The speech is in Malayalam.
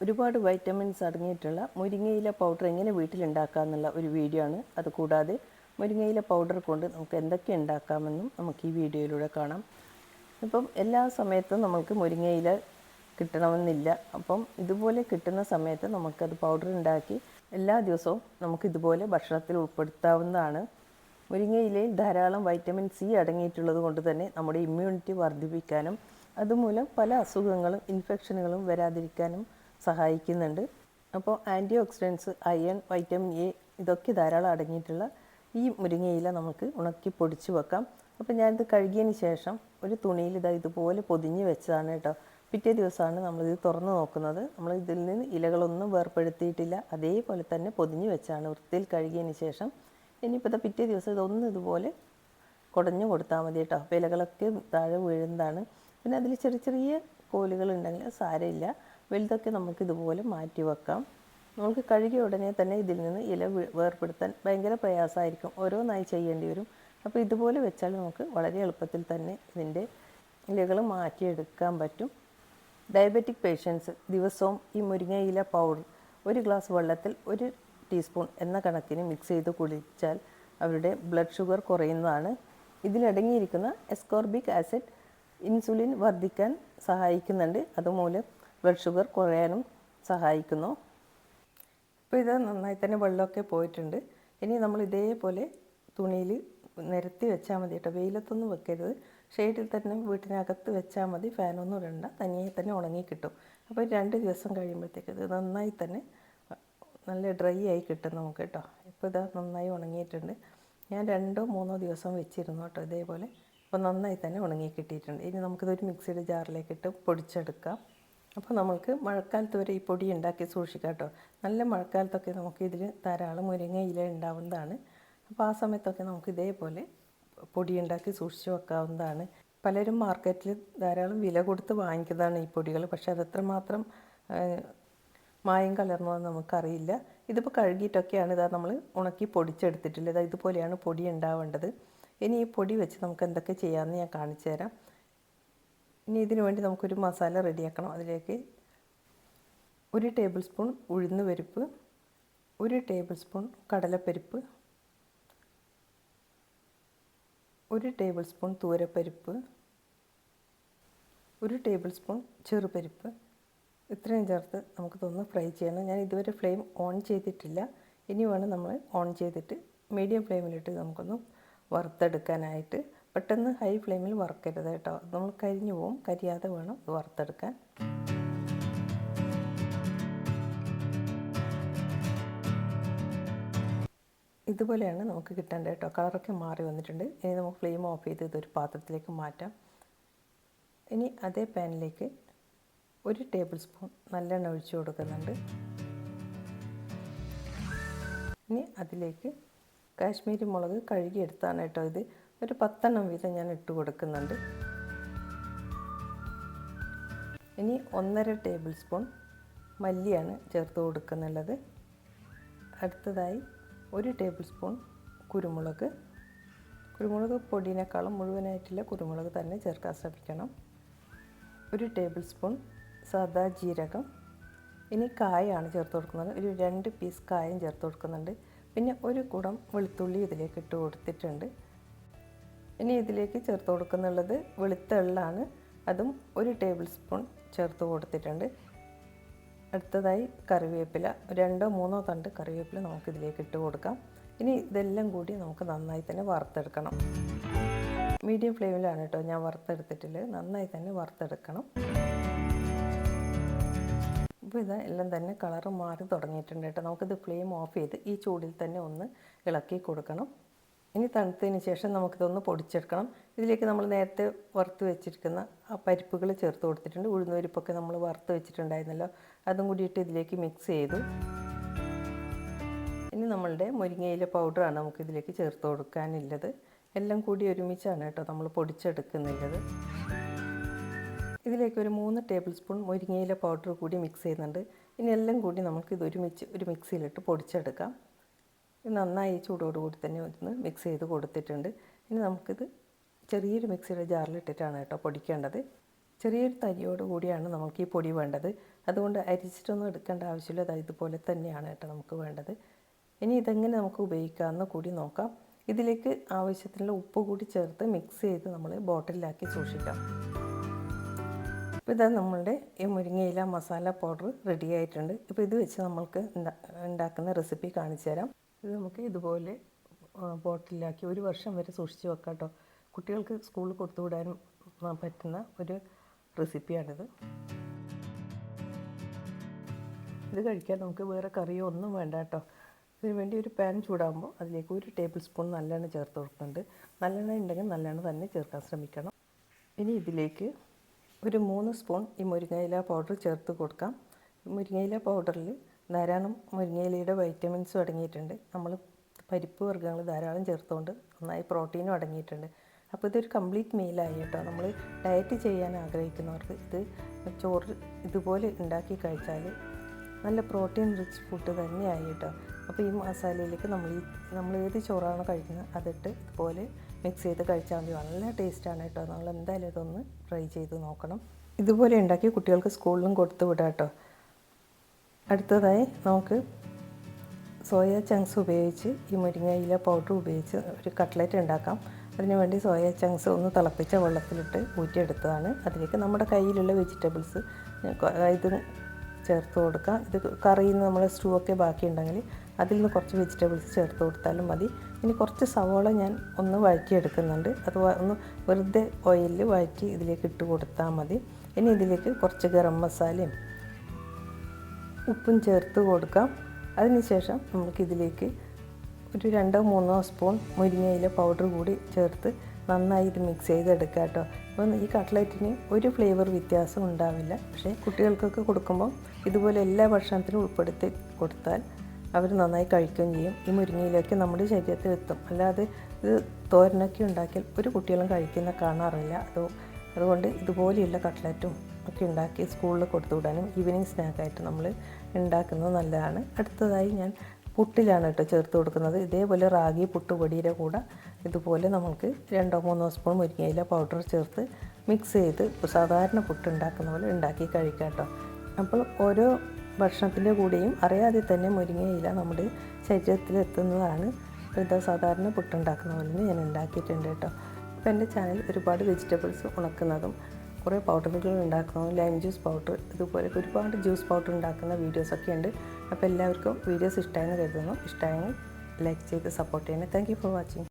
ഒരുപാട് വൈറ്റമിൻസ് അടങ്ങിയിട്ടുള്ള മുരിങ്ങയില പൗഡർ എങ്ങനെ വീട്ടിലുണ്ടാക്കാമെന്നുള്ള ഒരു വീഡിയോ ആണ്. അതുകൂടാതെ മുരിങ്ങയില പൗഡർ കൊണ്ട് നമുക്ക് എന്തൊക്കെ ഉണ്ടാക്കാമെന്നും നമുക്ക് ഈ വീഡിയോയിലൂടെ കാണാം. ഇപ്പം എല്ലാ സമയത്തും നമുക്ക് മുരിങ്ങയില കിട്ടണമെന്നില്ല. അപ്പം ഇതുപോലെ കിട്ടുന്ന സമയത്ത് നമുക്കത് പൗഡർ ഉണ്ടാക്കി എല്ലാ ദിവസവും നമുക്കിതുപോലെ ഭക്ഷണത്തിൽ ഉൾപ്പെടുത്താവുന്നതാണ്. മുരിങ്ങയിലയിൽ ധാരാളം വൈറ്റമിൻ സി അടങ്ങിയിട്ടുള്ളത് കൊണ്ട് തന്നെ നമ്മുടെ ഇമ്മ്യൂണിറ്റി വർദ്ധിപ്പിക്കാനും അതുമൂലം പല അസുഖങ്ങളും ഇൻഫെക്ഷനുകളും വരാതിരിക്കാനും സഹായിക്കുന്നുണ്ട്. അപ്പോൾ antioxidants iron vitamin A ഇതൊക്കെ ധാരാളം അടങ്ങിയിട്ടുള്ള ഈ മുരിങ്ങയില നമുക്ക് ഉണക്കി പൊടിച്ച് വെക്കാം. അപ്പോൾ ഞാനിത് കഴുകിയതിന് ശേഷം ഒരു തുണിയിൽ ഇതാ ഇതുപോലെ പൊതിഞ്ഞ് വെച്ചതാണ് കേട്ടോ. പിറ്റേ ദിവസമാണ് നമ്മളിത് തുറന്ന് നോക്കുന്നത്. നമ്മൾ ഇതിൽ നിന്ന് ഇലകളൊന്നും വേർപ്പെടുത്തിയിട്ടില്ല. അതേപോലെ തന്നെ പൊതിഞ്ഞ് വെച്ചാണ് വൃത്തിയിൽ കഴുകിയതിന് ശേഷം. ഇനിയിപ്പോൾ ഇതാ പിറ്റേ ദിവസം ഇതൊന്നും ഇതുപോലെ കുടഞ്ഞു കൊടുത്താൽ മതി കേട്ടോ. അപ്പോൾ ഇലകളൊക്കെ താഴെ വീഴുന്നതാണ്. പിന്നെ അതിൽ ചെറിയ ചെറിയ കോലുകൾ ഉണ്ടെങ്കിൽ സാരമില്ല. വലുതൊക്കെ നമുക്ക് ഇതുപോലെ മാറ്റി വെക്കാം. നമുക്ക് കഴുകിയ ഉടനെ തന്നെ ഇതിൽ നിന്ന് ഇല വേർപെടുത്താൻ ഭയങ്കര പ്രയാസമായിരിക്കും. ഓരോന്നായി ചെയ്യേണ്ടി വരും. അപ്പോൾ ഇതുപോലെ വെച്ചാൽ നമുക്ക് വളരെ എളുപ്പത്തിൽ തന്നെ ഇതിന്റെ ഇലകൾ മാറ്റിയെടുക്കാൻ പറ്റും. ഡയബറ്റിക് പേഷ്യൻസ് ദിവസവും ഈ മുരിങ്ങയില പൗഡർ ഒരു ഗ്ലാസ് വെള്ളത്തിൽ ഒരു ടീസ്പൂൺ എന്ന കണക്കിന് മിക്സ് ചെയ്ത് കുടിച്ചാൽ അവരുടെ ബ്ലഡ് ഷുഗർ കുറയുന്നതാണ്. ഇതിലടങ്ങിയിരിക്കുന്ന എസ്കോർബിക് ആസിഡ് ഇൻസുലിൻ വർദ്ധിക്കാൻ സഹായിക്കുന്നുണ്ട്. അതുമൂലം ബ്ലഡ് ഷുഗർ കുറയാനും സഹായിക്കുന്നു. ഇപ്പോൾ ഇത് നന്നായി തന്നെ വെള്ളമൊക്കെ പോയിട്ടുണ്ട്. ഇനി നമ്മൾ ഇതേപോലെ തുണിയിൽ നിരത്തി വെച്ചാൽ മതി കേട്ടോ. വെയിലത്തൊന്നും വെക്കരുത്. ഷെയ്ഡിൽ തന്നെ വീട്ടിനകത്ത് വെച്ചാൽ മതി. ഫാനൊന്നും ഇടണ്ട. തനിയെ തന്നെ ഉണങ്ങി കിട്ടും. അപ്പോൾ രണ്ട് ദിവസം കഴിയുമ്പോഴത്തേക്ക് ഇത് നന്നായി തന്നെ നല്ല ഡ്രൈ ആയി കിട്ടും നമുക്ക് കേട്ടോ. ഇപ്പോൾ ഇതാ നന്നായി ഉണങ്ങിയിട്ടുണ്ട്. ഞാൻ രണ്ടോ മൂന്നോ ദിവസം വെച്ചിരുന്നു കേട്ടോ ഇതേപോലെ. അപ്പോൾ നന്നായി തന്നെ ഉണങ്ങി കിട്ടിയിട്ടുണ്ട്. ഇനി നമുക്കിതൊരു മിക്സിയുടെ ജാറിലേക്ക് ഇട്ട് പൊടിച്ചെടുക്കാം. അപ്പോൾ നമുക്ക് മഴക്കാലത്ത് വരെ ഈ പൊടി ഉണ്ടാക്കി സൂക്ഷിക്കാം കേട്ടോ. നല്ല മഴക്കാലത്തൊക്കെ നമുക്ക് ഇതിൽ ധാരാളം മുരിങ്ങ ഇല ഉണ്ടാവുന്നതാണ്. അപ്പോൾ ആ സമയത്തൊക്കെ നമുക്ക് ഇതേപോലെ പൊടി ഉണ്ടാക്കി സൂക്ഷിച്ച് വെക്കാവുന്നതാണ്. പലരും മാർക്കറ്റിൽ ധാരാളം വില കൊടുത്ത് വാങ്ങിക്കുന്നതാണ് ഈ പൊടികൾ. പക്ഷേ അതെത്രമാത്രം മായം കലർന്നതെന്ന് നമുക്കറിയില്ല. ഇതിപ്പോൾ കഴുകിയിട്ടൊക്കെയാണ് ഇതാ നമ്മൾ ഉണക്കി പൊടിച്ചെടുത്തിട്ടില്ല ഇതാ ഇതുപോലെയാണ് പൊടി ഉണ്ടാവേണ്ടത്. ഇനി ഈ പൊടി വെച്ച് നമുക്ക് എന്തൊക്കെ ചെയ്യാമെന്ന് ഞാൻ കാണിച്ചു തരാം. ഇനി ഇതിനു വേണ്ടി നമുക്കൊരു മസാല റെഡിയാക്കണം. അതിലേക്ക് ഒരു ടേബിൾ സ്പൂൺ ഉഴുന്ന് പരിപ്പ് ഒരു ടേബിൾ സ്പൂൺ കടലപ്പരിപ്പ് ഒരു ടേബിൾ സ്പൂൺ തൂരപ്പരിപ്പ് ഒരു ടേബിൾ സ്പൂൺ ചെറുപരിപ്പ്. ഇത്രയും ചേർത്ത് നമുക്ക് തൊന്ന് ഫ്രൈ ചെയ്യണം. ഞാൻ ഇതുവരെ ഫ്ലെയിം ഓൺ ചെയ്തിട്ടില്ല. ഇനി വേണം നമ്മൾ ഓൺ ചെയ്തിട്ട് മീഡിയം ഫ്ലെയിമിലിട്ട് നമുക്കൊന്ന് വറുത്തെടുക്കാനായിട്ട്. പെട്ടെന്ന് ഹൈ ഫ്ലെയിമിൽ വറുക്കരുത് കേട്ടോ. നമ്മൾ കരിഞ്ഞു പോവും. കരിയാതെ വേണം വറുത്തെടുക്കാൻ. ഇതുപോലെയാണ് നമുക്ക് കിട്ടേണ്ടത് കേട്ടോ. കളറൊക്കെ മാറി വന്നിട്ടുണ്ട്. ഇനി നമുക്ക് ഫ്ലെയിം ഓഫ് ചെയ്ത് ഇതൊരു പാത്രത്തിലേക്ക് മാറ്റാം. ഇനി അതേ പാനിലേക്ക് ഒരു ടേബിൾ സ്പൂൺ നല്ലെണ്ണ ഒഴിച്ചു കൊടുക്കുന്നുണ്ട്. ഇനി അതിലേക്ക് കാശ്മീരി മുളക് കഴുകിയെടുത്താണ് കേട്ടോ ഇത്. ഒരു പത്തെണ്ണം വീതം ഞാൻ ഇട്ട് കൊടുക്കുന്നുണ്ട്. ഇനി ഒന്നര ടേബിൾ സ്പൂൺ മല്ലിയാണ് ചേർത്ത് കൊടുക്കുന്നുള്ളത്. അടുത്തതായി ഒരു ടേബിൾ സ്പൂൺ കുരുമുളക്. കുരുമുളക് പൊടിയേക്കാളും മുഴുവനായിട്ടുള്ള കുരുമുളക് തന്നെ ചേർക്കാൻ ശ്രമിക്കണം. ഒരു ടേബിൾ സ്പൂൺ സാദാ ജീരകം. ഇനി കായാണ് ചേർത്ത് കൊടുക്കുന്നത്. ഒരു രണ്ട് പീസ് കായം ചേർത്ത് കൊടുക്കുന്നുണ്ട്. പിന്നെ ഒരു കുടം വെളുത്തുള്ളി ഇതിലേക്ക് ഇട്ട് കൊടുത്തിട്ടുണ്ട്. ഇനി ഇതിലേക്ക് ചേർത്ത് കൊടുക്കുന്നുള്ളത് വെളുത്ത എള്ളാണ് അതും ഒരു ടേബിൾ സ്പൂൺ ചേർത്ത് കൊടുത്തിട്ടുണ്ട്. അടുത്തതായി കറിവേപ്പില. രണ്ടോ മൂന്നോ തണ്ട് കറിവേപ്പില നമുക്ക് ഇതിലേക്ക് ഇട്ട് കൊടുക്കാം. ഇനി ഇതെല്ലാം കൂടി നമുക്ക് നന്നായി തന്നെ വറുത്തെടുക്കണം. മീഡിയം ഫ്ലെയിമിലാണ് കേട്ടോ ഞാൻ വറുത്തെടുത്തിട്ടുള്ളത്. നന്നായി തന്നെ വറുത്തെടുക്കണം. അപ്പോൾ ഇത് എല്ലാം തന്നെ കളറ് മാറി തുടങ്ങിയിട്ടുണ്ട് കേട്ടോ. നമുക്കിത് ഫ്ലെയിം ഓഫ് ചെയ്ത് ഈ ചൂടിൽ തന്നെ ഒന്ന് ഇളക്കി കൊടുക്കണം. ഇനി തണുത്തതിന് ശേഷം നമുക്കിതൊന്ന് പൊടിച്ചെടുക്കണം. ഇതിലേക്ക് നമ്മൾ നേരത്തെ വറുത്ത് വെച്ചിരിക്കുന്ന ആ പരിപ്പുകൾ ചേർത്ത് കൊടുത്തിട്ടുണ്ട്. ഉഴുന്നുപരിപ്പൊക്കെ നമ്മൾ വറുത്ത് വെച്ചിട്ടുണ്ടായിരുന്നല്ലോ. അതും കൂടിയിട്ട് ഇതിലേക്ക് മിക്സ് ചെയ്തു. ഇനി നമ്മളുടെ മുരിങ്ങയില പൗഡറാണ് നമുക്ക് ഇതിലേക്ക് ചേർത്ത് കൊടുക്കാനുള്ളത്. എല്ലാം കൂടി ഒരുമിച്ചാണ് കേട്ടോ നമ്മൾ പൊടിച്ചെടുക്കുന്നുള്ളത്. ഇതിലേക്ക് ഒരു മൂന്ന് ടേബിൾ സ്പൂൺ മുരിങ്ങയില പൗഡർ കൂടി മിക്സ് ചെയ്യുന്നുണ്ട്. ഇനി എല്ലാം കൂടി നമുക്ക് ഇത് ഒരുമിച്ച് ഒരു മിക്സിയിലിട്ട് പൊടിച്ചെടുക്കാം. നന്നായി ചൂടോട് കൂടി തന്നെ ഒന്ന് മിക്സ് ചെയ്ത് കൊടുത്തിട്ടുണ്ട്. ഇനി നമുക്കിത് ചെറിയൊരു മിക്സിയുടെ ജാറിലിട്ടിട്ടാണ് കേട്ടോ പൊടിക്കേണ്ടത്. ചെറിയൊരു തരിയോട് കൂടിയാണ് നമുക്ക് ഈ പൊടി വേണ്ടത്. അതുകൊണ്ട് അരിച്ചിട്ടൊന്നും എടുക്കേണ്ട ആവശ്യമില്ല. അത് ഇതുപോലെ തന്നെയാണ് കേട്ടോ നമുക്ക് വേണ്ടത്. ഇനി ഇതെങ്ങനെ നമുക്ക് ഉപയോഗിക്കാമെന്ന് കൂടി നോക്കാം. ഇതിലേക്ക് ആവശ്യത്തിനുള്ള ഉപ്പ് കൂടി ചേർത്ത് മിക്സ് ചെയ്ത് നമ്മൾ ബോട്ടിലാക്കി സൂക്ഷിക്കാം. ഇപ്പോൾ ഇതാ നമ്മളുടെ ഈ മുരിങ്ങയില മസാല പൗഡർ റെഡി ആയിട്ടുണ്ട്. ഇപ്പോൾ ഇത് വെച്ച് നമ്മൾക്ക് ഉണ്ടാക്കുന്ന റെസിപ്പി കാണിച്ചു തരാം ഇത് നമുക്ക് ഇതുപോലെ ബോട്ടിലാക്കി ഒരു വർഷം വരെ സൂക്ഷിച്ച് വെക്കാം കേട്ടോ കുട്ടികൾക്ക് സ്കൂളിൽ കൊടുത്തു പറ്റുന്ന ഒരു റെസിപ്പിയാണിത്. ഇത് കഴിക്കാൻ നമുക്ക് വേറെ കറിയോ ഒന്നും വേണ്ട കേട്ടോ ഇതിന് വേണ്ടി ഒരു പാൻ ചൂടാകുമ്പോൾ അതിലേക്ക് ഒരു ടേബിൾ സ്പൂൺ നല്ലെണ്ണ ചേർത്ത് കൊടുക്കുന്നുണ്ട്. നല്ലെണ്ണ ഉണ്ടെങ്കിൽ നല്ലെണ്ണ തന്നെ ചേർക്കാൻ ശ്രമിക്കണം. ഇനി ഇതിലേക്ക് ഒരു മൂന്ന് സ്പൂൺ ഈ മുരിങ്ങയില പൗഡർ ചേർത്ത് കൊടുക്കാം. മുരിങ്ങയില പൗഡറിൽ ധാരാളം മുരിങ്ങയിലയുടെ വൈറ്റമിൻസും അടങ്ങിയിട്ടുണ്ട്. നമ്മൾ പരിപ്പ് വർഗങ്ങൾ ധാരാളം ചേർത്തുകൊണ്ട് നന്നായി പ്രോട്ടീനും അടങ്ങിയിട്ടുണ്ട്. അപ്പോൾ ഇതൊരു കംപ്ലീറ്റ് മീലായി കേട്ടോ. നമ്മൾ ഡയറ്റ് ചെയ്യാൻ ആഗ്രഹിക്കുന്നവർക്ക് ഇത് ചോറ് ഇതുപോലെ ഉണ്ടാക്കി കഴിച്ചാൽ നല്ല പ്രോട്ടീൻ റിച്ച് ഫുഡ് തന്നെയായി കേട്ടോ. അപ്പോൾ ഈ മസാലയിലേക്ക് നമ്മൾ ഈ നമ്മൾ ഏത് ചോറാണോ കഴിക്കുന്നത് അതിട്ട് ഇതുപോലെ മിക്സ് ചെയ്ത് കഴിച്ചാൽ മതി. നല്ല ടേസ്റ്റാണ് കേട്ടോ. നമ്മൾ എന്തായാലും ഇതൊന്ന് ട്രൈ ചെയ്ത് നോക്കണം. ഇതുപോലെ ഉണ്ടാക്കി കുട്ടികൾക്ക് സ്കൂളിലും കൊടുത്തു വിടാം കേട്ടോ. അടുത്തതായി നമുക്ക് സോയ ചങ്ക്സ് ഉപയോഗിച്ച് ഈ മുരിങ്ങയില പൗഡർ ഉപയോഗിച്ച് ഒരു കട്ട്ലറ്റ് ഉണ്ടാക്കാം. അതിനുവേണ്ടി സോയ ചങ്ക്സ് ഒന്ന് തിളപ്പിച്ച വെള്ളത്തിലിട്ട് ഊറ്റിയെടുത്തതാണ്. അതിലേക്ക് നമ്മുടെ കയ്യിലുള്ള വെജിറ്റബിൾസ് ഇതും ചേർത്ത് കൊടുക്കാം ഇത് കറിയിൽ നിന്ന് നമ്മൾ സ്റ്റൂ ഒക്കെ ബാക്കിയുണ്ടെങ്കിൽ അതിൽ നിന്ന് കുറച്ച് വെജിറ്റബിൾസ് ചേർത്ത് കൊടുത്താലും മതി. ഇനി കുറച്ച് സവോള ഞാൻ ഒന്ന് വഴറ്റിയെടുക്കുന്നുണ്ട്. അത് ഒന്ന് വെറുതെ ഓയിലിൽ വഴറ്റി ഇതിലേക്ക് ഇട്ട് കൊടുത്താൽ മതി. ഇനി ഇതിലേക്ക് കുറച്ച് ഗരം മസാലയും ഉപ്പും ചേർത്ത് കൊടുക്കാം. അതിനുശേഷം നമുക്കിതിലേക്ക് ഒരു രണ്ടോ മൂന്നോ സ്പൂൺ മുരിങ്ങയില പൗഡർ കൂടി ചേർത്ത് നന്നായി ഇത് മിക്സ് ചെയ്തെടുക്കുക കേട്ടോ. അപ്പം ഈ കട്ട്ലറ്റിന് ഒരു ഫ്ലേവർ വ്യത്യാസം ഉണ്ടാവില്ല. പക്ഷേ കുട്ടികൾക്കൊക്കെ കൊടുക്കുമ്പോൾ ഇതുപോലെ എല്ലാ ഭക്ഷണത്തിനും ഉൾപ്പെടുത്തി കൊടുത്താൽ അവർ നന്നായി കഴിക്കുകയും ചെയ്യും. ഈ മുരിങ്ങയിലേക്ക് നമ്മുടെ ശരീരത്തിൽ എത്തും. അല്ലാതെ ഇത് തോരനൊക്കെ ഉണ്ടാക്കിയാൽ ഒരു കുട്ടികളും കഴിക്കുന്ന കാണാറില്ല. അതോ അതുകൊണ്ട് ഇതുപോലെയുള്ള കട്ട്ലറ്റും ഒക്കെ ഉണ്ടാക്കി സ്കൂളിൽ കൊടുത്തു വിടാനും ഈവനിങ് സ്നാക്കായിട്ട് നമ്മൾ ഉണ്ടാക്കുന്നത് നല്ലതാണ്. അടുത്തതായി ഞാൻ പുട്ടിലാണ് കേട്ടോ ചേർത്ത് കൊടുക്കുന്നത്. ഇതേപോലെ റാഗി പുട്ടുപൊടിയുടെ കൂടെ ഇതുപോലെ നമുക്ക് രണ്ടോ മൂന്നോ സ്പൂൺ മുരിങ്ങയില പൗഡർ ചേർത്ത് മിക്സ് ചെയ്ത് സാധാരണ പുട്ട് ഉണ്ടാക്കുന്ന പോലെ ഉണ്ടാക്കി കഴിക്കാം കേട്ടോ. അപ്പോൾ ഓരോ ഭക്ഷണത്തിന്റെ കൂടെയും അറിയാതെ തന്നെ മുരിങ്ങയില നമ്മുടെ ശരീരത്തിൽ എത്തുന്നതാണ്. എന്താ സാധാരണ പുട്ടുണ്ടാക്കുന്ന പോലെ ഞാൻ ഉണ്ടാക്കിയിട്ടുണ്ട് കേട്ടോ. അപ്പോൾ എന്റെ ചാനൽ ഒരുപാട് വെജിറ്റബിൾസ് ഉണക്കുന്നതും കുറേ പൗഡറുകൾ ഉണ്ടാക്കുന്നു ലൈം ജ്യൂസ് പൗഡർ ഇതുപോലെ ഒരുപാട് ജ്യൂസ് പൗഡർ ഉണ്ടാക്കുന്ന വീഡിയോസൊക്കെ ഉണ്ട്. അപ്പോൾ എല്ലാവർക്കും വീഡിയോസ് ഇഷ്ടമായെന്ന് കരുതുന്നു. ഇഷ്ടമായെങ്കിൽ ലൈക്ക് ചെയ്ത് സപ്പോർട്ട് ചെയ്യണേ. Thank for watching